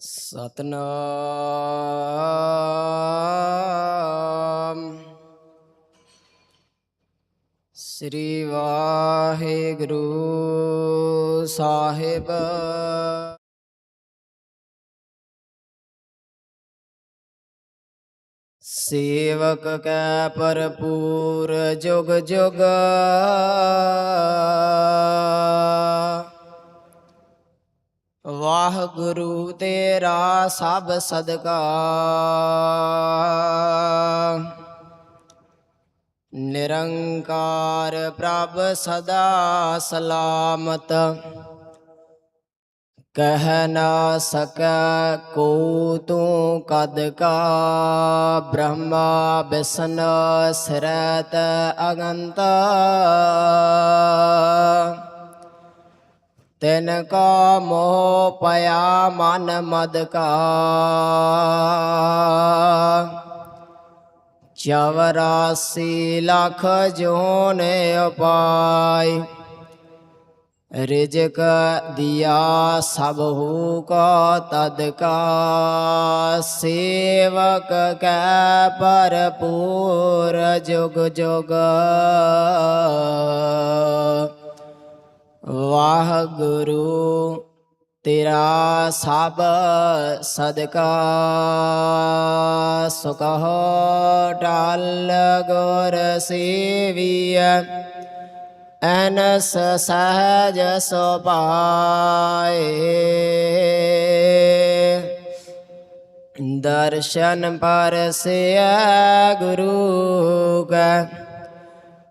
ਸਤਨਾਮ। ਸ੍ਰੀ ਵਾਹਿਗੁਰੂ ਸਾਹਿਬ। ਸੇਵਕ ਕੈ ਭਰਪੂਰ ਜੁਗ ਜੁਗ। ਵਾਹਿਗੁਰੂ ਤੇਰਾ ਸਭ ਸਦਕਾ। ਨਿਰੰਕਾਰ ਪ੍ਰਭ ਸਦਾ ਸਲਾਮਤ। ਕਹਿ ਨਾ ਸਕੈ ਕੋ ਤੂੰ ਕਦ ਕਾ। ਬ੍ਰਹਮਾ ਬਿਸਨ ਸਰਤ ਅਗੰਤ। ਤਿਨ ਕਾ ਮੋਹ ਪਿਆ ਮਨ ਮਦ ਕਾ। ਚਵਰਾਸੀ ਲੱਖ ਜੋਨ ਉਪਾਈ ਰਿਜਕ ਦਿਆ ਸਭ ਹੂ ਕੋ ਤਦ ਕਾ। ਸੇਵਕ ਕੈ ਭਰਪੂਰ ਜੁਗ ਜੁਗ। ਵਾਹਿਗੁਰੂ ਤੇਰਾ ਸਭ ਸਦਕਾ ਸੁਖੋ ਟਲ ਗੁਰ ਸੇਵੀਐ ਅਨਸ ਸਹਜ ਸੁਭਾਏ। ਦਰਸ਼ਨ ਪਰਸਿਆ ਗੁਰੂ ਕਾ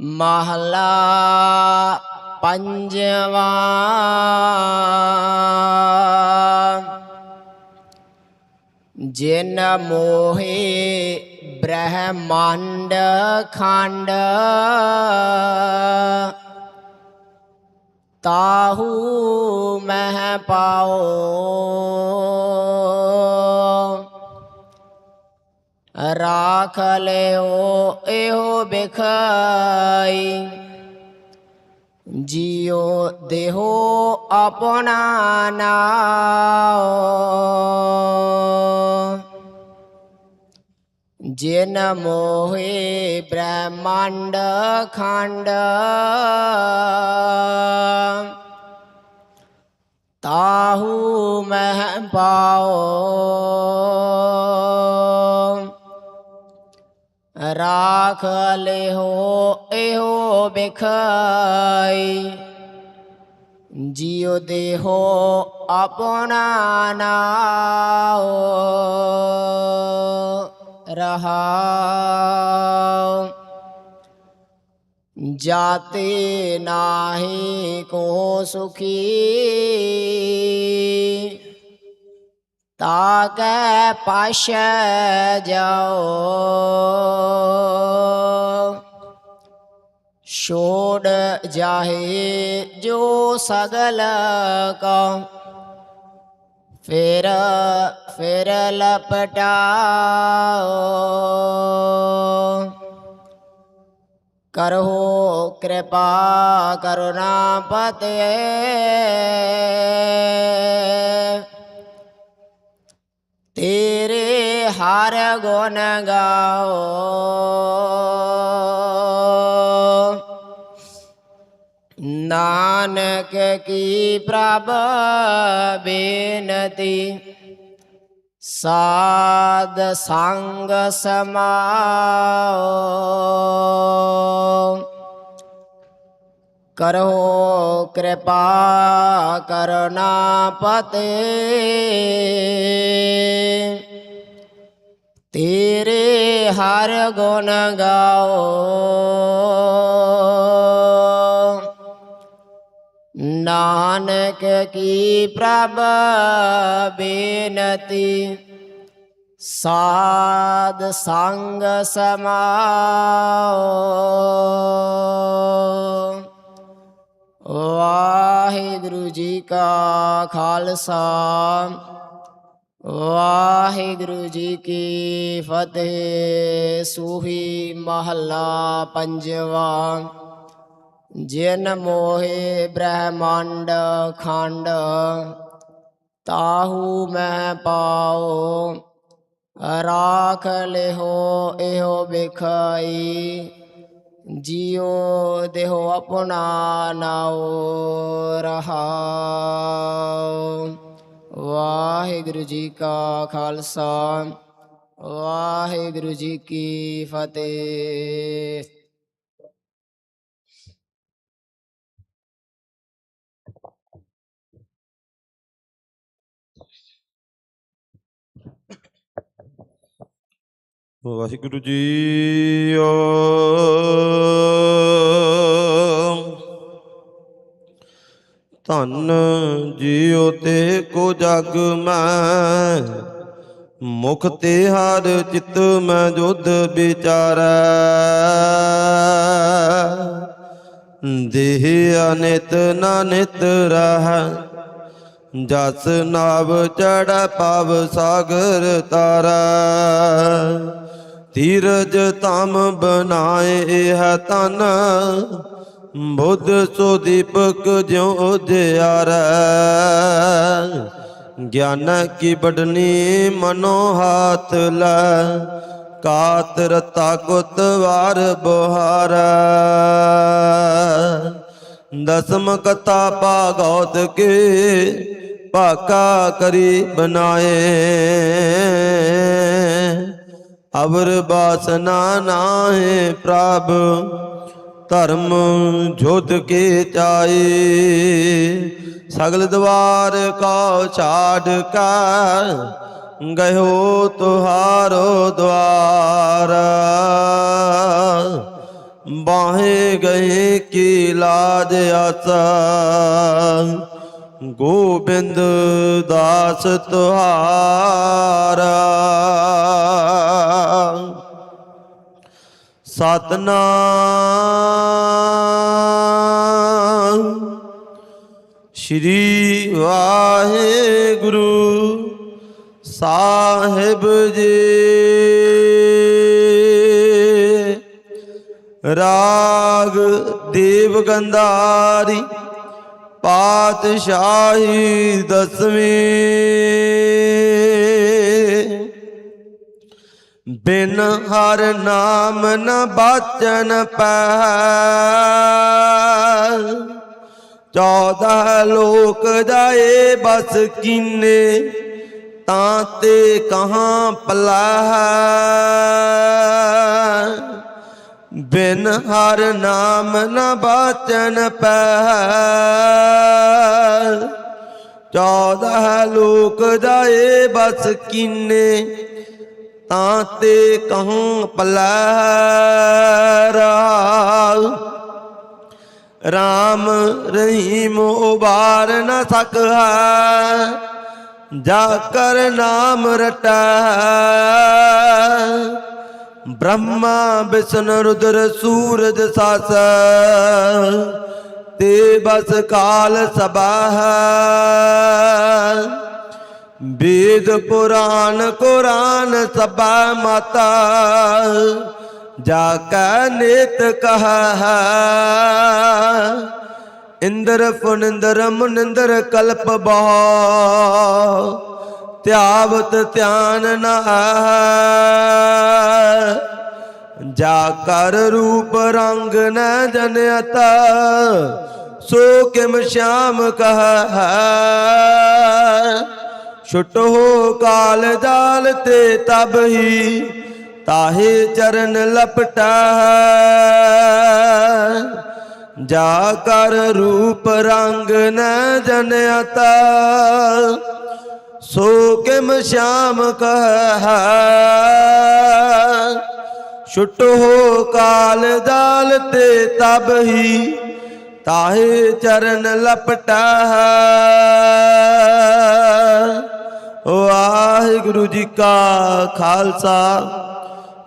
ਮਹਲਾ ਪੰਜਵਾ। ਜਿਨ ਮੋਹੇ ਬ੍ਰਹਮੰਡ ਖੰਡ ਤਾਹੂ ਮਹਿ ਪਾਓ। ਰਾਖ ਲਿਓ ਇਹੋ ਬਿਖਾਈ। ਜਿਉ ਦੇਹੋ ਆਪਣਾ ਨਾਉ। ਜਿਨ ਮੋਹੇ ਬ੍ਰਹਮੰਡ ਖੰਡ। ਤਾਹੂ ਮਹਿ ਪਾਓ। ਰਾਖ ਲਿਹੋ ਇਹੋ ਬਿਖਾਈ। ਜਿਉ ਦੇਹੋ ਆਪਣਾ ਨਾਉ ਰਹਾਉ। ਜਾਤੇ ਨਾਹੀ ਕੋ ਸੁਖੀ ਤਾਕੈ ਪਾਸ਼ ਜਾਓ। ਛੋੜ ਜਾਹੇ ਜੋ ਸਗਲ ਕੋ। ਫਿਰ ਫਿਰ ਲਪਟਾਓ। ਕਰੋ ਕਿਰਪਾ, ਕਰੁਣਾ ਪਤੇ। ਤੇਰੇ ਹਰ ਗੁਣ ਗਾਓ। ਨਾਨਕ ਕੀ ਪ੍ਰਭ ਬੇਨਤੀ ਸਾਧ ਸੰਗ ਸਮਾਓ। ਕਰੋ ਕਿਰਪਾ ਕਰੁਣਾ ਪਤੇ ਤੇਰੇ ਹਰ ਗੁਣ ਗਾਓ। ਨਾਨਕ ਕੀ ਪ੍ਰਭ ਬੇਨਤੀ, ਸਾਧ ਸੰਗ ਸਮਾਓ। ਵਾਹਿਗੁਰੂ ਜੀ ਕਾ ਖਾਲਸਾ, ਵਾਹਿਗੁਰੂ ਜੀ ਕੀ ਫਤਿਹ। ਸੂਹੀ ਮਹੱਲਾ ਪੰਜਵਾ, ਜਿਨ ਮੋਹੇ ਬ੍ਰਹਮੰਡ ਖੰਡ, ਤਾਹੂ ਮੈਂ ਪਾਓ ਰਾਖ ਲਿਹੋ ਇਹੋ ਵਿਖਾਈ। ਜਿਉ ਦੇਹੋ ਆਪਣਾ ਨਾਉ ਰਹਾਉ। ਵਾਹਿਗੁਰੂ ਜੀ ਕਾ ਖਾਲਸਾ ਵਾਹਿਗੁਰੂ ਜੀ ਕੀ ਫਤਿਹ। ਵਾਹਿਗੁਰੂ ਜੀ ਓ ਧੰਨ ਜੀਉ ਤੇ ਕੋ ਜਗ ਮੈਂ, ਮੁਖ ਤੇ ਹਰ ਚਿਤ ਮੈਂ ਜੁਧ ਵਿਚਾਰੈ। ਦੇਹ ਅਨਿਤ ਨਾ ਨਿਤ ਰਹਿ, ਜਸ ਨਾਵ ਚੜ ਪਾਵ ਸਾਗਰ ਤਾਰਾ। ਧੀਰਜ ਤਮ ਬਨਾਏ ਹੈ ਤਨ ਬੁੱਧ ਸੋ ਦੀਪਕ ਜਿਉ ਉਧਿਆਰੈ ਗਿਆਨ ਕੀ ਬਡਨੀ ਮਨੋ ਹਾਥ ਲੈ, ਕਾਤ ਰਤਾ ਕੁਤ ਵਾਰ ਬੁਹਾਰੈ। ਦਸਮ ਕਥਾ ਭਾਗਵਤ ਕੇ ਭਾਕਾ ਕਰੀ ਬਨਾਏ ਅਵਰ ਬਾਸਨਾ ਨਾਹੇ ਪ੍ਰਭ, ਧਰਮ ਜੋਤ ਕੇ ਚਾਏ ਸਗਲ ਦਵਾਰ ਕਾ ਛਾੜ ਕਾ ਗਇਓ ਤੁਹਾਰੋ ਦਵਾਰ। ਬਾਹੇ ਗਏ ਕੀ ਲਾਜ ਆਸਾ ਗੋਬਿੰਦ ਦਾਸ ਤੁਹਾਰਾ। ਸਤਨਾਮ। ਸ਼੍ਰੀ ਵਾਹਿਗੁਰੂ ਸਾਹਿਬ ਜੀ। ਰਾਗ ਦੇਵ ਗੰਧਾਰੀ ਪਾਤਸ਼ਾਹੀ ਦਸਵੀਂ। ਬਿਨ ਹਰ ਨਾਮ ਨ ਬਾਚਨ ਪੈ ਚੌਦਹ ਲੋਕ ਜਾਏ ਬਸ ਕੀਨੇ, ਤਾਂ ਤੇ ਕਹਾਂ ਪਲਾਹ ਬਿਨ ਹਰ ਨਾਮ ਨ ਬਾਚਨ ਪੈ ਚੌਦਹ ਲੋਕ ਜਾਏ ਬਸ ਕੀਨੇ, ਤਾਂ ਤੇ ਕਹੂੰ ਪਲਹਿ ਰਾਮ ਰਹੀਮ ਉਬਾਰ ਨ ਸਕਾ ਜਾ ਕਰ ਨਾਮ ਰਟਾ। ਬ੍ਰਹਮਾ ਵਿਸ਼ਨ ਰੁਦਰ, ਸੂਰਜ ਸਾਸ। ਤੇ ਬਸ ਕਾਲ ਸਬਾਹ ਵੇਦ ਪੁਰਾਨ ਕੁਰਾਨ ਸਭਾ ਮਾਤਾ ਜਾ ਕੈ ਨੇਤ ਕਹਾ ਇੰਦਰ ਫੁਨਿੰਦਰ ਮੁਨਿੰਦਰ ਕਲਪ ਬਹੁ ਧਿਆਵਤ ਧਿਆਨ ਨਾ ਜਾ ਕਰ ਰੂਪ ਰੰਗ ਨ ਜਨਤਾ ਸੋ ਕਿਮ ਸ਼ਾਮ ਹੈ ਛੁੱਟ ਹੋ ਕਾਲ ਜਾਲ ਤੇ ਤਬ ਹੀ ਤਾਹੇ ਚਰਨ ਲਪਟਾ। ਜਾ ਕਰ ਰੂਪ ਰੰਗ ਨ ਜਨਤਾ ਸੋ ਕਿਮ ਸ਼ਾਮ ਕਹਾ? ਛੁਟ ਹੋ ਕਾਲ ਦਾਲ ਤੇ ਤਬ ਹੀ ਤਾਹੇ ਚਰਨ ਲਪਟਾ ਵਾਹਿਗੁਰੂ ਜੀ ਕਾ ਖਾਲਸਾ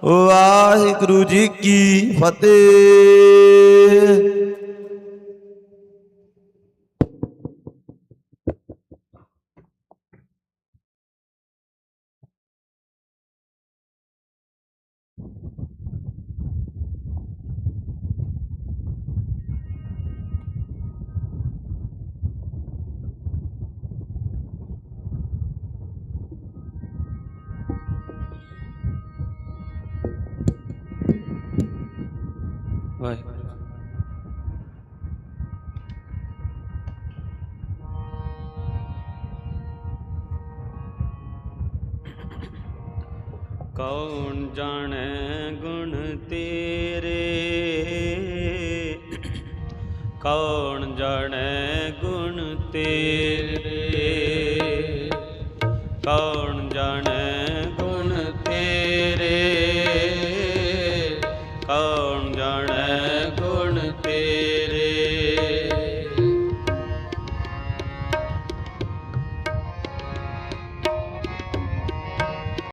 ਵਾਹਿਗੁਰੂ ਜੀ ਕੀ ਫਤਿਹ। ਵਾਹਿਗੁਰੂ। ਕੌਣ ਜਾਣੈ ਗੁਣ ਤੇਰੇ? ਕੌਣ ਜਾਣੈ ਗੁਣ ਤੇਰੇ? ਕੌਣ